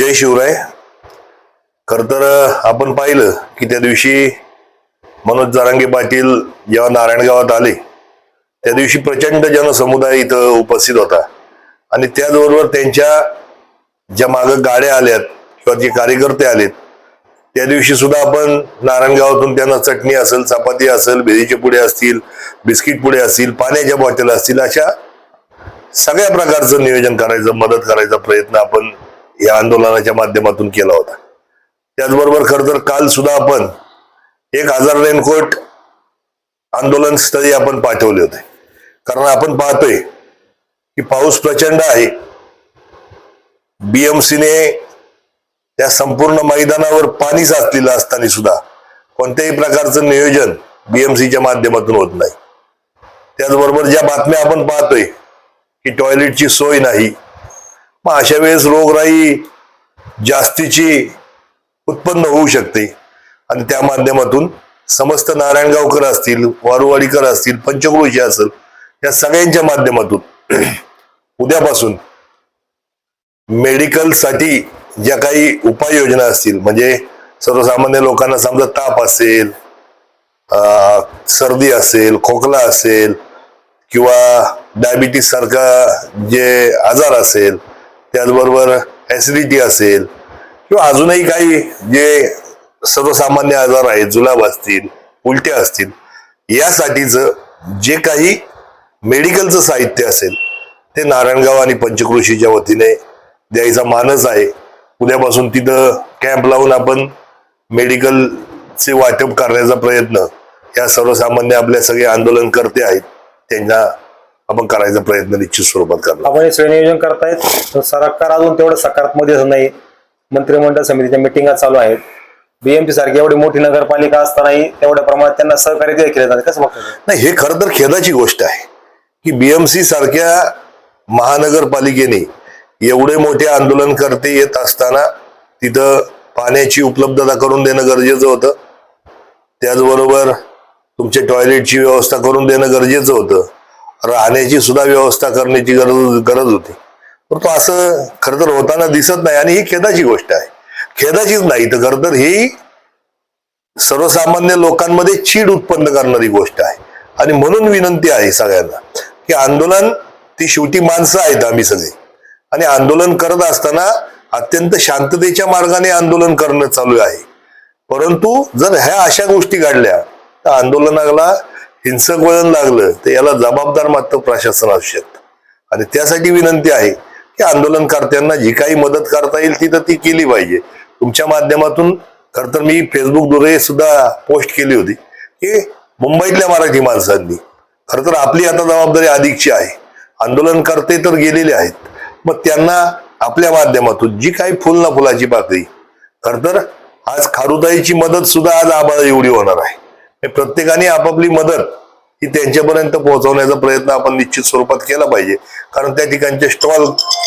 जय शिवराय. खर तर आपण पाहिलं की त्या दिवशी मनोज जारांगे पाटील जेव्हा नारायणगावात आले त्या दिवशी प्रचंड जनसमुदाय इथं उपस्थित होता. आणि त्याचबरोबर त्यांच्या ज्या मागं गाड्या आल्यात किंवा जे कार्यकर्ते आलेत त्या दिवशी सुद्धा आपण नारायणगावातून त्यांना चटणी असेल चपाती असेल भेरीचे पुढे असतील बिस्किट पुढे असतील पाण्याच्या बॉटल असतील अशा सगळ्या प्रकारचं नियोजन करायचं मदत करायचा प्रयत्न आपण या आंदोलनाच्या माध्यमातून केला होता. त्याचबरोबर खर तर काल सुद्धा आपण एक हजार रेनकोट आंदोलन स्थळी आपण पाठवले होते. कारण आपण पाहतोय की पाऊस प्रचंड आहे. बीएमसीने त्या संपूर्ण मैदानावर पाणी साचलेलं असताना सुद्धा कोणत्याही प्रकारचं नियोजन बीएमसीच्या माध्यमातून होत नाही. त्याचबरोबर ज्या बातम्या आपण पाहतोय की टॉयलेटची सोय नाही मग अशा वेळेस रोगराई जास्तीची उत्पन्न होऊ शकते. आणि त्या माध्यमातून समस्त नारायणगावकर असतील वारुवाडीकर असतील पंचक्रोशी असेल या सगळ्यांच्या माध्यमातून उद्यापासून मेडिकलसाठी ज्या काही उपाययोजना असतील म्हणजे सर्वसामान्य लोकांना समजा ताप असेल सर्दी असेल खोकला असेल किंवा डायबिटीस सारखा जे आजार असेल त्याचबरोबर ऍसिडिटी असेल किंवा अजूनही काही जे सर्वसामान्य आजार आहेत जुलाब असतील उलट्या असतील यासाठीचं जे काही मेडिकलचं साहित्य असेल ते नारायणगाव आणि पंचकृषीच्या वतीने द्यायचा मानस आहे. उद्यापासून तिथं कॅम्प लावून आपण मेडिकलचे वाटप करण्याचा प्रयत्न या सर्वसामान्य आपल्या सगळे आंदोलनकर्ते आहेत त्यांना आपण करायचा प्रयत्न निश्चित स्वरूपात करणार. आपण हे नियोजन करतायत. सरकार अजून तेवढं सकारात्मक नाही. मंत्रिमंडळ समितीच्या मिटिंगा चालू आहेत. बीएमपी सारखी एवढी मोठी नगरपालिका असतानाही तेवढ्या प्रमाणात त्यांना सहकार्य देखील केलं जाते. कसं नाही हे खरं तर खेदाची गोष्ट आहे. की बीएमसी सारख्या महानगरपालिकेने एवढे मोठे आंदोलनकर्ते येत असताना तिथं पाण्याची उपलब्धता करून देणं गरजेचं होतं. त्याचबरोबर तुमच्या टॉयलेटची व्यवस्था करून देणं गरजेचं होतं. राहण्याची सुद्धा व्यवस्था करण्याची गरज गरज होती. परंतु असं खरं तर होताना दिसत नाही आणि ही खेदाची गोष्ट आहे. खेदाचीच नाही तर खरं तर ही सर्वसामान्य लोकांमध्ये चीड उत्पन्न करणारी गोष्ट आहे. आणि म्हणून विनंती आहे सगळ्यांना की आंदोलन ती शेवटी माणसं आहेत आम्ही सगळे. आणि आंदोलन करत असताना अत्यंत शांततेच्या मार्गाने आंदोलन करणं चालू आहे. परंतु जर ह्या अशा गोष्टी घडल्या तर आंदोलनाला हिंसक वळण लागलं तर याला जबाबदार मात्र प्रशासन असू शकतं आणि त्यासाठी विनंती आहे की आंदोलनकर्त्यांना जी काही मदत करता येईल ती तर ती केली पाहिजे. तुमच्या माध्यमातून खरं तर मी फेसबुकद्वारे सुद्धा पोस्ट केली होती की मुंबईतल्या मराठी माणसांनी खरं तर आपली आता जबाबदारी अधिकची आहे. आंदोलनकर्ते तर गेलेले आहेत. मग त्यांना आपल्या माध्यमातून जी काही फुल ना फुलाची पाकळी खरं तर आज खारुताईची मदत सुद्धा आज आम्हाला एवढी होणार आहे. प्रत्येकाने आपापली मदत ही त्यांच्यापर्यंत पोहोचवण्याचा प्रयत्न आपण निश्चित स्वरूपात केला पाहिजे. कारण त्या ठिकाणचे स्टॉल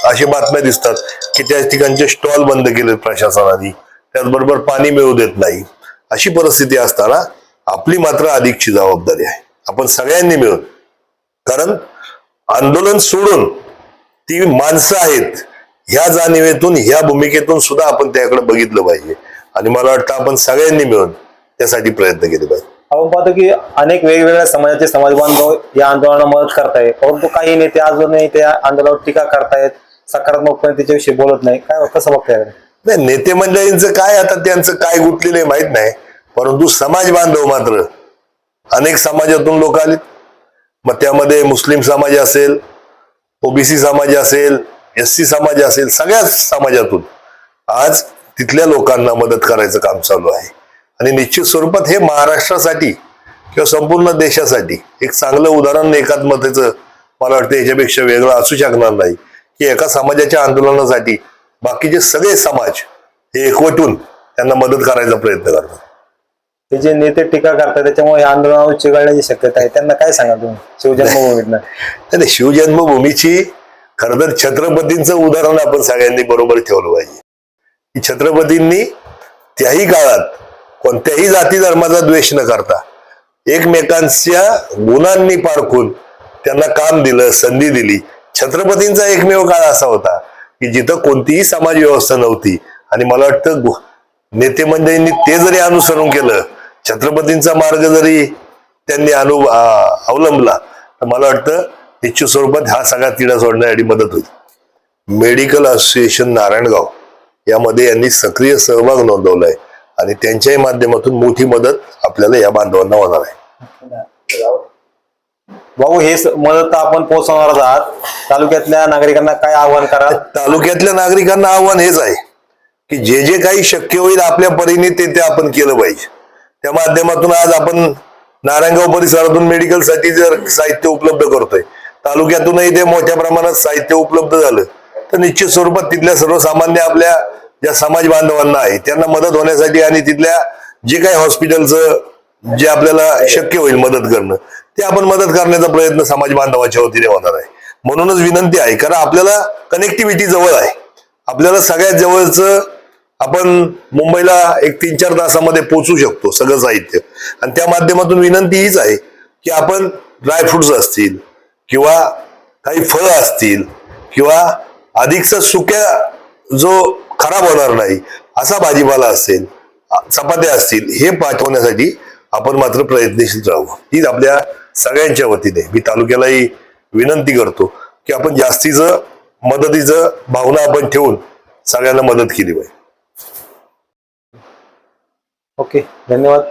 अशी बातम्या दिसतात की त्या ठिकाणचे स्टॉल बंद केले प्रशासनाने. त्याचबरोबर पाणी मिळू देत नाही. अशी परिस्थिती असताना आपली मात्र अधिकची जबाबदारी आहे. आपण सगळ्यांनी मिळून कारण आंदोलन सोडून ती माणसं आहेत ह्या जाणीवेतून ह्या भूमिकेतून सुद्धा आपण त्याकडे बघितलं पाहिजे. आणि मला वाटतं आपण सगळ्यांनी मिळून त्यासाठी प्रयत्न केले पाहिजे. आपण पाहतो की अनेक वेगवेगळ्या समाजाचे समाज बांधव या आंदोलनाला मदत करताय परंतु काही नेते अजूनही त्या आंदोलनावर टीका करतायत. सकारात्मकपणे त्याच्याविषयी बोलत नाही. काय कसं बघताय नाही नेते मंडळींचं काय आता त्यांचं काय गुंतलेलं आहे माहीत नाही. परंतु समाज बांधव मात्र अनेक समाजातून लोक आले मग त्यामध्ये मुस्लिम समाज असेल ओबीसी समाज असेल एस सी समाज असेल सगळ्याच समाजातून आज तिथल्या लोकांना मदत करायचं काम चालू आहे. आणि निश्चित स्वरूपात हे महाराष्ट्रासाठी किंवा संपूर्ण देशासाठी एक चांगलं उदाहरण एकात्मतेचं मला वाटतं याच्यापेक्षा वेगळं असू शकणार नाही. की एका समाजाच्या आंदोलनासाठी बाकीचे सगळे समाज हे एकवटून त्यांना मदत करायचा प्रयत्न करतात. हे जे नेते टीका करतात त्याच्यामुळे या आंदोलनावर चिघळण्याची शक्यता आहे. त्यांना काय सांगा तुम्ही? शिवजन्मभूमीतनं शिवजन्मभूमीची खरं तर छत्रपतींचं उदाहरण आपण सगळ्यांनी बरोबर ठेवलं पाहिजे. की छत्रपतींनी त्याही काळात कोणत्याही जाती धर्माचा द्वेष न करता एकमेकांच्या गुणांनी पारखून त्यांना काम दिलं संधी दिली. छत्रपतींचा एकमेव काळ असा होता की जिथं कोणतीही समाज व्यवस्था नव्हती. आणि मला वाटतं नेते मंडळींनी ते जरी अनुसरण केलं छत्रपतींचा मार्ग जरी त्यांनी अनु अवलंबला तर मला वाटतं निश्चित स्वरूपात हा सगळा तिढा सोडण्यासाठी मदत होईल. मेडिकल असोसिएशन नारायणगाव यामध्ये यांनी सक्रिय सहभाग नोंदवलाय. आणि त्यांच्याही माध्यमातून मोठी मदत आपल्याला या बांधवांना होणार आहे. भाऊ हे मदत आपण पोहोचवणारच आहात. तालुक्यातल्या नागरिकांना काय आवाहन करा? तालुक्यातल्या नागरिकांना आव्हान हेच आहे की जे जे काही शक्य होईल आपल्या परीने ते ते आपण केलं पाहिजे. त्या माध्यमातून आज आपण नारायणगाव परिसरातून मेडिकलसाठी जर साहित्य उपलब्ध करतोय तालुक्यातूनही ते मोठ्या प्रमाणात साहित्य उपलब्ध झालं तर निश्चित स्वरूपात तिथल्या सर्वसामान्य आपल्या ज्या समाज बांधवांना आहे त्यांना मदत होण्यासाठी आणि तिथल्या जे काही हॉस्पिटलचं जे आपल्याला शक्य होईल मदत करणं ते आपण मदत करण्याचा प्रयत्न समाज बांधवाच्या वतीने होणार आहे. म्हणूनच विनंती आहे कारण आपल्याला कनेक्टिव्हिटी जवळ आहे. आपल्याला सगळ्यात जवळचं आपण मुंबईला एक तीन चार तासामध्ये पोचू शकतो सगळं साहित्य. आणि त्या माध्यमातून विनंती हीच आहे की आपण ड्रायफ्रुट्स असतील किंवा काही फळं असतील किंवा अधिकचा सुक्या जो खराब होणार नाही असा भाजीपाला असेल चपात्या असतील हे पाठवण्यासाठी आपण मात्र प्रयत्नशील राहू. हीच आपल्या सगळ्यांच्या वतीने मी तालुक्यालाही विनंती करतो की आपण जास्तीचं मदतीचं भावना आपण ठेवून सगळ्यांना मदत केली पाहिजे. ओके धन्यवाद.